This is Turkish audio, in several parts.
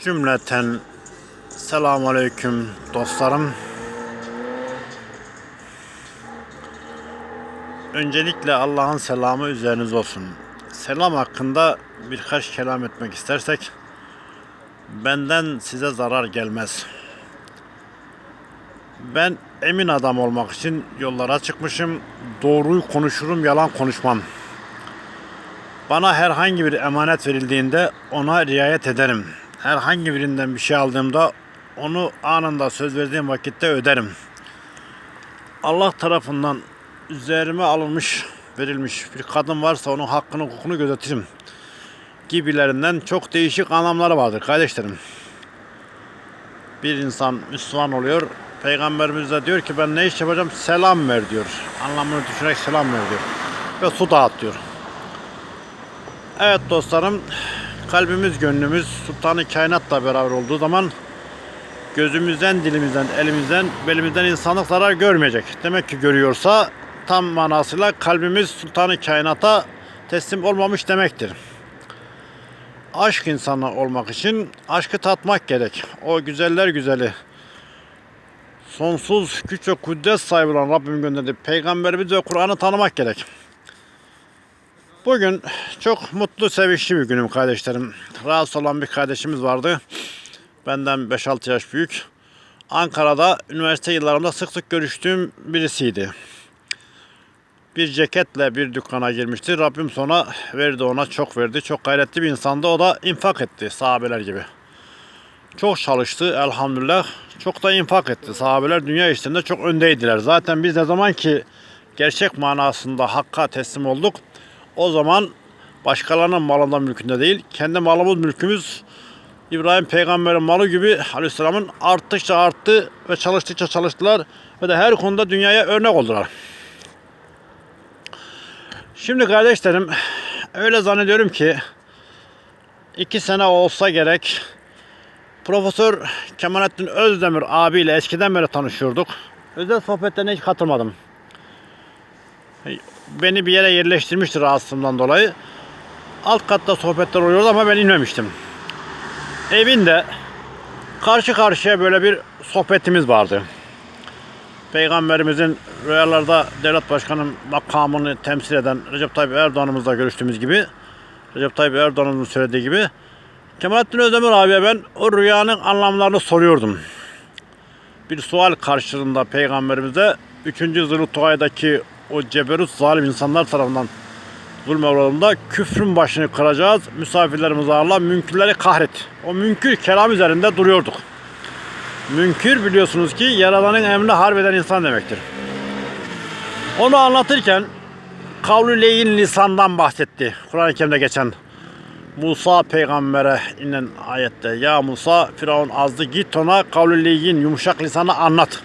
Cümleten selamun aleyküm dostlarım. Öncelikle Allah'ın selamı üzeriniz olsun. Selam hakkında birkaç kelam etmek istersek benden size zarar gelmez. Ben emin adam olmak için yollara çıkmışım. Doğruyu konuşurum, yalan konuşmam. Bana herhangi bir emanet verildiğinde ona riayet ederim. Herhangi birinden bir şey aldığımda onu anında söz verdiğim vakitte öderim. Allah tarafından üzerime alınmış, verilmiş bir kadın varsa onun hakkını hukukunu gözetirim. Gibilerinden çok değişik anlamları vardır kardeşlerim. Bir insan Müslüman oluyor. Peygamberimiz de diyor ki ben ne iş yapacağım? Selam ver diyor. Anlamını düşünerek selam ver diyor. Ve su dağıt diyor. Evet dostlarım, kalbimiz, gönlümüz Sultanı Kainat'la beraber olduğu zaman gözümüzden, dilimizden, elimizden, belimizden insanlık zarar görmeyecek. Demek ki görüyorsa tam manasıyla kalbimiz Sultanı Kainat'a teslim olmamış demektir. Aşk insanı olmak için aşkı tatmak gerek. O güzeller güzeli, sonsuz güç ve kudret sahibi olan Rabbim gönderdiği peygamberimiz ve Kur'an'ı tanımak gerek. Bugün çok mutlu, sevinçli bir günüm kardeşlerim. Rahatsız olan bir kardeşimiz vardı. Benden 5-6 yaş büyük. Ankara'da üniversite yıllarımda sık sık görüştüğüm birisiydi. Bir ceketle bir dükkana girmişti. Rabbim sonra verdi ona, çok verdi. Çok gayretli bir insandı. O da infak etti sahabeler gibi. Çok çalıştı elhamdülillah. Çok da infak etti. Sahabeler dünya işlerinde çok öndeydiler. Zaten biz ne zaman ki gerçek manasında hakka teslim olduk, o zaman başkalarının malından mülkünde değil, kendi malımız mülkümüz İbrahim peygamberin malı gibi aleyhisselamın arttıkça arttı ve çalıştıkça çalıştılar ve de her konuda dünyaya örnek oldular. Şimdi kardeşlerim öyle zannediyorum ki iki sene olsa gerek Profesör Kemalettin Özdemir abiyle eskiden beri tanışıyorduk. Özel sohbetlerine hiç katılmadım beni bir yere yerleştirmişti rahatsızlığımdan dolayı. Alt katta sohbetler oluyordu ama ben inmemiştim. Evinde karşı karşıya böyle bir sohbetimiz vardı. Peygamberimizin rüyalarda devlet başkanının makamını temsil eden Recep Tayyip Erdoğan'ımızla görüştüğümüz gibi Recep Tayyip Erdoğan'ın söylediği gibi Kemalettin Özdemir abiye ben o rüyanın anlamlarını soruyordum. Bir sual karşılığında peygamberimize 3. Zılutugay'daki o ceberut zalim insanlar tarafından zulme uğradığında küfrün başını kıracağız. Misafirlerimizi ağırla, münkürleri kahret. O münkür kelam üzerinde duruyorduk. Münkür biliyorsunuz ki Yaradan'ın emrine harbeden insan demektir. Onu anlatırken kavlu leyin lisandan bahsetti. Kur'an-ı Kerim'de geçen Musa peygambere inen ayette ya Musa Firavun azdı git ona kavlu leyin yumuşak lisanı anlat.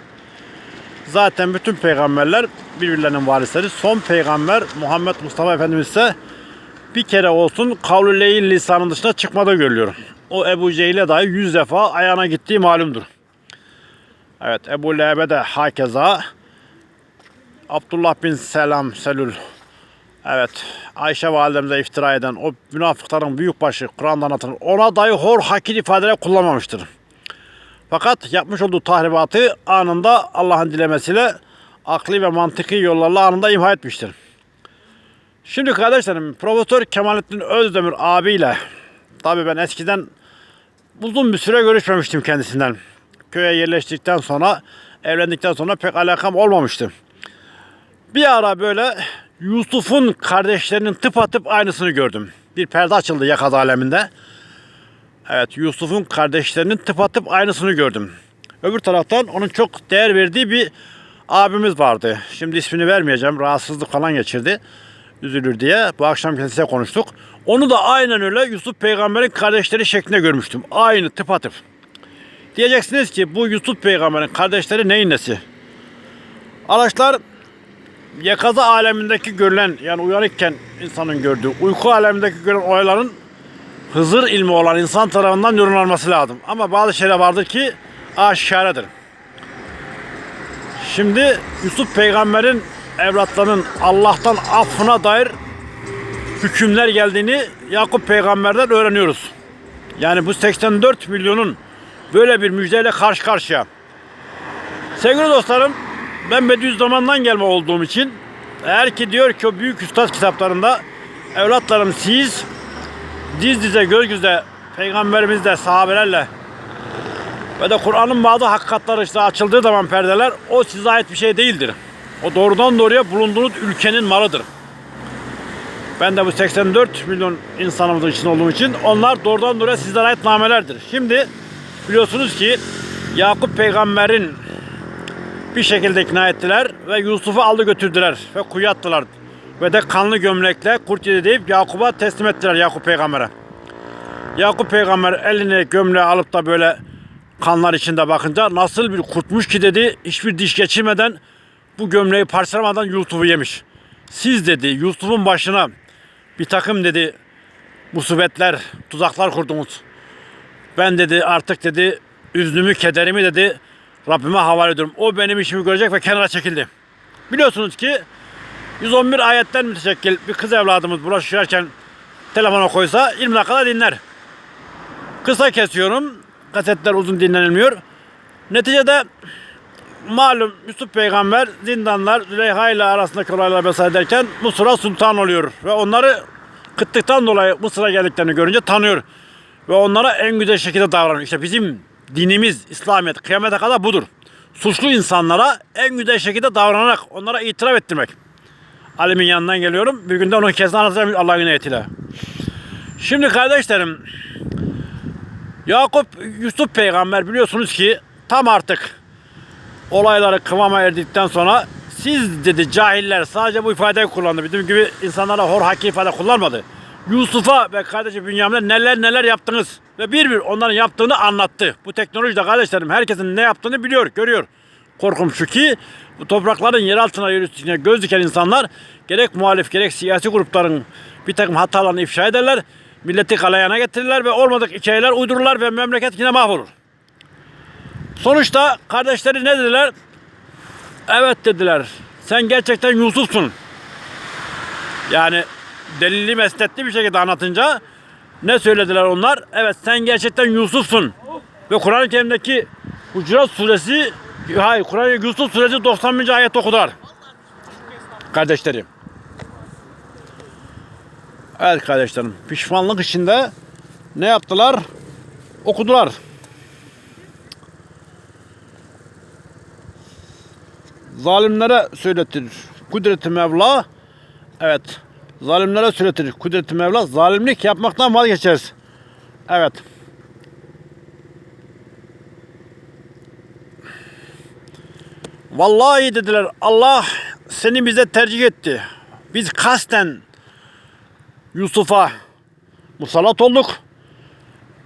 Zaten bütün peygamberler birbirlerinin varisleri. Son peygamber Muhammed Mustafa Efendimiz ise bir kere olsun kavlu leyin lisanın dışına çıkmadığı görülüyor. O Ebu Cehil'e dahi yüz defa ayağına gittiği malumdur. Evet Ebu Leheb'e de hakeza Abdullah bin Selam Selül Evet Ayşe validemize iftira eden o münafıkların büyük başı Kur'an'da anlatılır. Ona dahi hor hakir ifadeler kullanmamıştır. Fakat yapmış olduğu tahribatı anında Allah'ın dilemesiyle akli ve mantıki yollarla anında imha etmiştir. Şimdi kardeşlerim Profesör Kemalettin Özdemir abiyle tabii ben eskiden uzun bir süre görüşmemiştim kendisinden. Köye yerleştikten sonra evlendikten sonra pek alakam olmamıştı. Bir ara böyle Yusuf'un kardeşlerinin tıpatıp aynısını gördüm. Bir perde açıldı yakaz aleminde. Evet Yusuf'un kardeşlerinin tıpatıp aynısını gördüm. Öbür taraftan onun çok değer verdiği bir abimiz vardı. Şimdi ismini vermeyeceğim. Rahatsızlık falan geçirdi. Üzülür diye. Bu akşam kendisiyle konuştuk. Onu da aynen öyle Yusuf peygamberin kardeşleri şeklinde görmüştüm. Aynı tıpatıp. Diyeceksiniz ki bu Yusuf peygamberin kardeşleri neyin nesi? Arkadaşlar yakaza alemindeki görülen yani uyanıkken insanın gördüğü uyku alemindeki görülen olayların Hızır ilmi olan insan tarafından yorumlanması lazım. Ama bazı şeyler vardır ki aşikaredir. Şimdi Yusuf peygamberin evlatlarının Allah'tan affına dair hükümler geldiğini Yakup peygamberden öğreniyoruz. Yani bu 84 milyonun böyle bir müjdeyle karşı karşıya. Sevgili dostlarım, ben Bediüzzaman'dan gelme olduğum için eğer ki diyor ki o büyük üstad kitaplarında evlatlarım siz diz dize göz göze peygamberimizle sahabelerle ve de Kur'an'ın bazı hakikatları işte açıldığı zaman perdeler o size ait bir şey değildir. O doğrudan doğruya bulunduğunuz ülkenin malıdır. Ben de bu 84 milyon insanımızın içinde olduğum için onlar doğrudan doğruya sizlere ait namelerdir. Şimdi biliyorsunuz ki Yakup peygamberin bir şekilde ikna ettiler ve Yusuf'u aldı götürdüler ve kuyuya attılar. Ve de kanlı gömlekle kurt yedi deyip Yakup'a teslim ettiler Yakup peygambere. Yakup peygamber eline gömleği alıp da böyle kanlar içinde bakınca nasıl bir kurtmuş ki dedi hiçbir diş geçirmeden bu gömleği parçalamadan Yusuf'u yemiş. Siz dedi Yusuf'un başına bir takım dedi musibetler, tuzaklar kurdunuz. Ben dedi artık dedi üzlümü, kederimi dedi Rabbime havale ediyorum. O benim işimi görecek ve kenara çekildi. Biliyorsunuz ki 111 ayetten müteşekkil bir kız evladımız bulaşırken telefona koysa 20 dakikada dinler. Kısa kesiyorum. Kasetler uzun dinlenilmiyor. Neticede malum Yusuf peygamber zindanlar Züleyha ile arasındaki olaylar vesaire derken Mısır'a sultan oluyor. Ve onları kıtlıktan dolayı Mısır'a geldiklerini görünce tanıyor. Ve onlara en güzel şekilde davranıyor. İşte bizim dinimiz, İslamiyet kıyamete kadar budur. Suçlu insanlara en güzel şekilde davranarak onlara itiraf ettirmek. Ali'min yanından geliyorum. Bir günde onun kesin anlatacağım Allah'ın inayetiyle. Şimdi kardeşlerim Yakup Yusuf peygamber biliyorsunuz ki tam artık olayları kıvama erdikten sonra siz dedi cahiller sadece bu ifadeyi kullandı. Bizim gibi insanlara hor haki ifade kullanmadı. Yusuf'a ve kardeşi Bünyamin'e neler neler yaptınız ve bir bir onların yaptığını anlattı. Bu teknolojide kardeşlerim herkesin ne yaptığını biliyor, görüyor. Korkum şu ki bu toprakların yer altına yer üstüne göz diken insanlar gerek muhalif gerek siyasi grupların bir takım hatalarını ifşa ederler. Milleti kalayana getirirler ve olmadık hikayeler uydururlar ve memleket yine mahvolur. Sonuçta kardeşleri ne dediler? Evet dediler. Sen gerçekten Yusuf'sun. Yani delilli mesnetli bir şekilde anlatınca ne söylediler onlar? Evet sen gerçekten Yusuf'sun. Ve Kur'an-ı Kerim'deki Hucurat suresi hayır Kur'an-ı Yusuf suresi 91. ayet okudular. Kardeşlerim. Evet kardeşlerim. Pişmanlık içinde ne yaptılar? Okudular. Zalimlere söyletir. Kudreti Mevla. Evet. Zalimlere söyletir. Kudreti Mevla. Zalimlik yapmaktan vazgeçeriz. Evet. Vallahi dediler Allah seni bize tercih etti. Biz kasten Yusuf'a musallat olduk.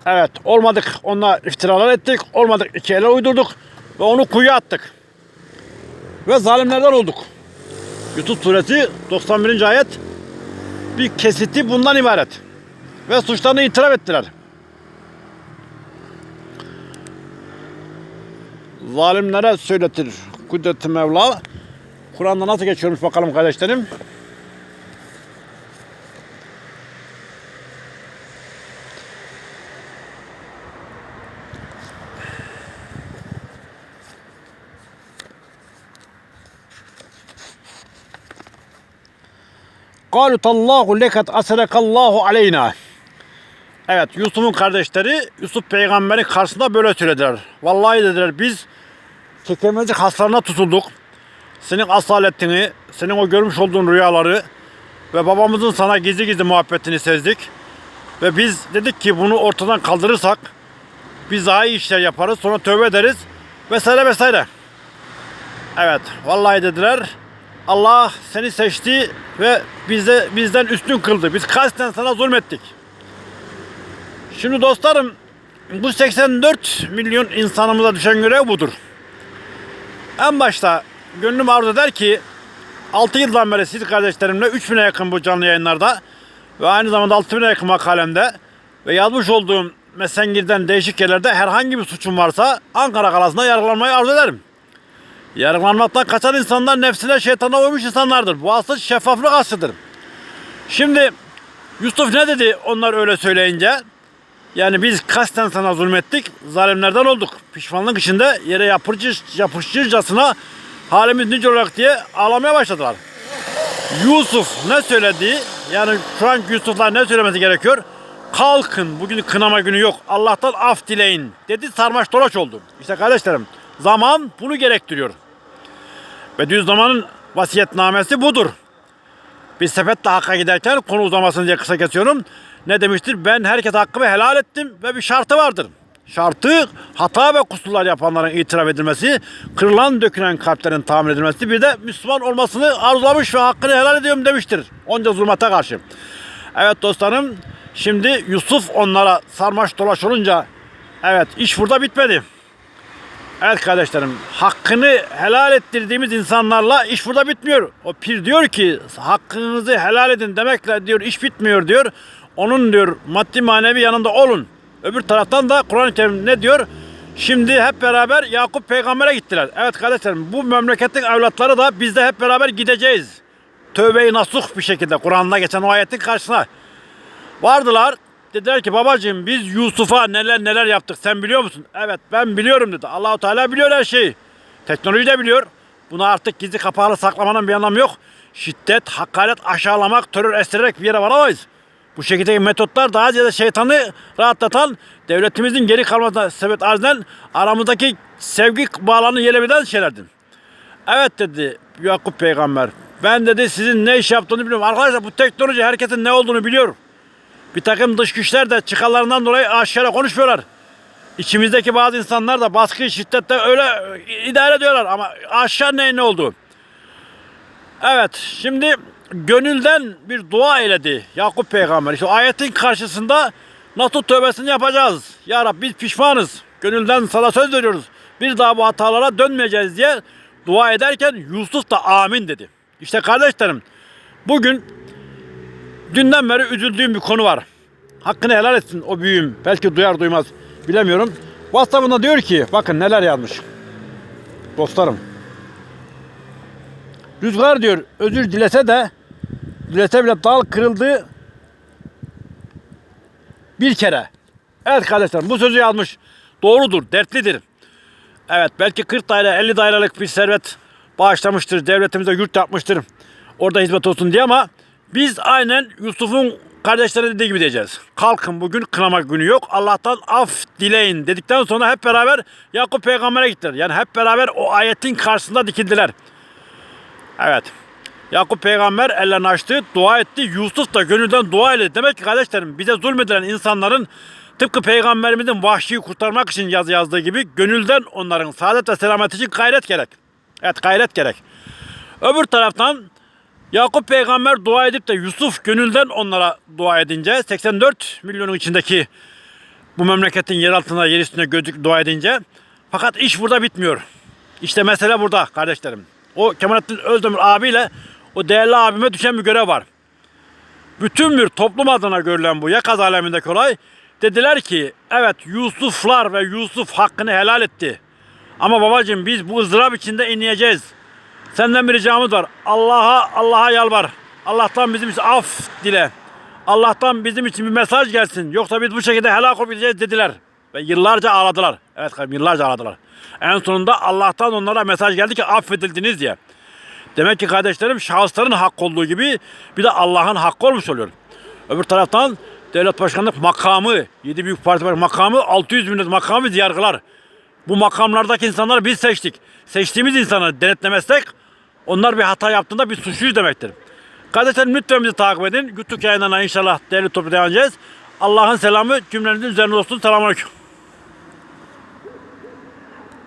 Evet olmadık ona iftiralar ettik. Olmadık hikayeler uydurduk. Ve onu kuyuya attık. Ve zalimlerden olduk. Yusuf suresi 91. ayet bir kesiti bundan ibaret. Ve suçlarını itiraf ettiler. Zalimlere söyletir kudreti Mevla. Kur'an'da nasıl geçiyormuş bakalım kardeşlerim. Kalu tallahu lekat aserakallahu aleyna. Evet Yusuf'un kardeşleri Yusuf peygamberin karşısında böyle söylediler. Vallahi dediler biz çekemezlik haslarına tutulduk. Senin asaletini, senin o görmüş olduğun rüyaları ve babamızın sana gizli gizli muhabbetini sezdik. Ve biz dedik ki bunu ortadan kaldırırsak biz daha iyi işler yaparız sonra tövbe ederiz vesaire vesaire. Evet vallahi dediler Allah seni seçti ve bize bizden üstün kıldı. Biz kasten sana zulmettik. Şimdi dostlarım bu 84 milyon insanımıza düşen görev budur. En başta gönlüm arzu eder ki 6 yıldan beri siz kardeşlerimle 3000'e yakın bu canlı yayınlarda ve aynı zamanda 6000'e yakın makalemde ve yazmış olduğum Mesengir'den değişik yerlerde herhangi bir suçum varsa Ankara kalasında yargılanmayı arzu ederim. Yargılanmaktan kaçan insanlar nefsine şeytana uymuş insanlardır. Bu asıl şeffaflık aslıdır. Şimdi Yusuf ne dedi onlar öyle söyleyince? Yani biz kasten sana zulmettik, zalimlerden olduk. Pişmanlık içinde yere yapışır, yapışırcasına halimiz nice olarak diye ağlamaya başladılar. Yusuf ne söyledi? Yani şu an Yusuf'la ne söylemesi gerekiyor? Kalkın bugün kınama günü yok. Allah'tan af dileyin dedi sarmaş dolaş oldu. İşte kardeşlerim zaman bunu gerektiriyor. Bediüzzaman'ın vasiyetnamesi budur. Biz sepetle Hakk'a giderken konu uzamasın diye kısa kesiyorum. Ne demiştir? Ben herkes hakkımı helal ettim ve bir şartı vardır. Şartı hata ve kusurlar yapanların itiraf edilmesi, kırılan dökülen kalplerin tamir edilmesi, bir de Müslüman olmasını arzulamış ve hakkını helal ediyorum demiştir. Onca zulmete karşı. Evet dostlarım, şimdi Yusuf onlara sarmaş dolaş olunca, evet iş burada bitmedi. Evet kardeşlerim, hakkını helal ettirdiğimiz insanlarla iş burada bitmiyor. O pir diyor ki hakkınızı helal edin demekle diyor iş bitmiyor diyor. Onun diyor maddi manevi yanında olun. Öbür taraftan da Kur'an-ı Kerim ne diyor? Şimdi hep beraber Yakup peygambere gittiler. Evet kardeşlerim bu memleketin evlatları da biz de hep beraber gideceğiz. Tövbe-i nasuh bir şekilde Kur'an'da geçen o ayetin karşısına. Vardılar. Dediler ki babacığım biz Yusuf'a neler neler yaptık sen biliyor musun? Evet ben biliyorum dedi. Allahu Teala biliyor her şeyi. Teknoloji de biliyor. Bunu artık gizli kapağını saklamanın bir anlamı yok. Şiddet, hakaret, aşağılamak, terör estirerek bir yere varamayız. Bu şekildeki metotlar daha ziyade şeytanı rahatlatan, devletimizin geri kalmasına sebep arz eden, aramızdaki sevgi bağlarını yelebeden şeylerdir. Evet dedi Yakup peygamber. Ben dedi sizin ne iş yaptığını biliyorum. Arkadaşlar bu teknoloji herkesin ne olduğunu biliyor. Bir takım dış güçler de çıkarlarından dolayı aşağıya konuşmuyorlar. İçimizdeki bazı insanlar da baskı şiddette öyle idare ediyorlar ama aşağı ne ne oldu? Evet şimdi gönülden bir dua eyledi Yakup peygamber. İşte ayetin karşısında nasıl tövbesini yapacağız? Ya Rabbi biz pişmanız. Gönülden sana söz veriyoruz. Bir daha bu hatalara dönmeyeceğiz diye dua ederken Yusuf da amin dedi. İşte kardeşlerim bugün dünden beri üzüldüğüm bir konu var. Hakkını helal etsin o büyüğüm. Belki duyar duymaz bilemiyorum. WhatsApp'ında diyor ki bakın neler yazmış. Dostlarım. Rüzgar diyor özür dilese de dilese bile dal kırıldı bir kere. Evet kardeşlerim bu sözü yazmış. Doğrudur, dertlidir. Evet belki 40 daire 50 dairelik bir servet bağışlamıştır. Devletimize yurt yapmıştır. Orada hizmet olsun diye ama biz aynen Yusuf'un kardeşleri dediği gibi diyeceğiz. Kalkın bugün kınama günü yok. Allah'tan af dileyin dedikten sonra hep beraber Yakup peygambere gittiler. Yani hep beraber o ayetin karşısında dikildiler. Evet. Yakup peygamber ellerini açtı, dua etti. Yusuf da gönülden dua etti. Demek ki kardeşlerim bize zulmedilen insanların tıpkı peygamberimizin vahşiyi kurtarmak için yaz yazdığı gibi gönülden onların saadet ve selamet için gayret gerek. Evet gayret gerek. Öbür taraftan Yakup peygamber dua edip de Yusuf gönülden onlara dua edince 84 milyonun içindeki bu memleketin yer altına yer üstüne gözük dua edince fakat iş burada bitmiyor. İşte mesele burada kardeşlerim. O Kemalettin Özdemir abiyle o değerli abime düşen bir görev var. Bütün bir toplum adına görülen bu yakaz alemindeki olay dediler ki evet Yusuflar ve Yusuf hakkını helal etti. Ama babacığım biz bu ızdırap içinde inleyeceğiz. Senden bir ricamız var. Allah'a Allah'a yalvar. Allah'tan bizim için af dile. Allah'tan bizim için bir mesaj gelsin. Yoksa biz bu şekilde helak olacağız dediler. Ve yıllarca ağladılar. Evet kardeşim yıllarca ağladılar. En sonunda Allah'tan onlara mesaj geldi ki affedildiniz diye. Demek ki kardeşlerim şahısların hak olduğu gibi bir de Allah'ın hakkı olmuş oluyor. Öbür taraftan devlet başkanlık makamı, 7 büyük parti makamı, 600 millet makamı yargılar. Bu makamlardaki insanları biz seçtik. Seçtiğimiz insanları denetlemezsek onlar bir hata yaptığında biz suçluyuz demektir. Kardeşlerim lütfen bizi takip edin. YouTube yayınlarına inşallah değerli toplu devam edeceğiz. Allah'ın selamı cümlenizin üzerine olsun. Selamun Aleyküm.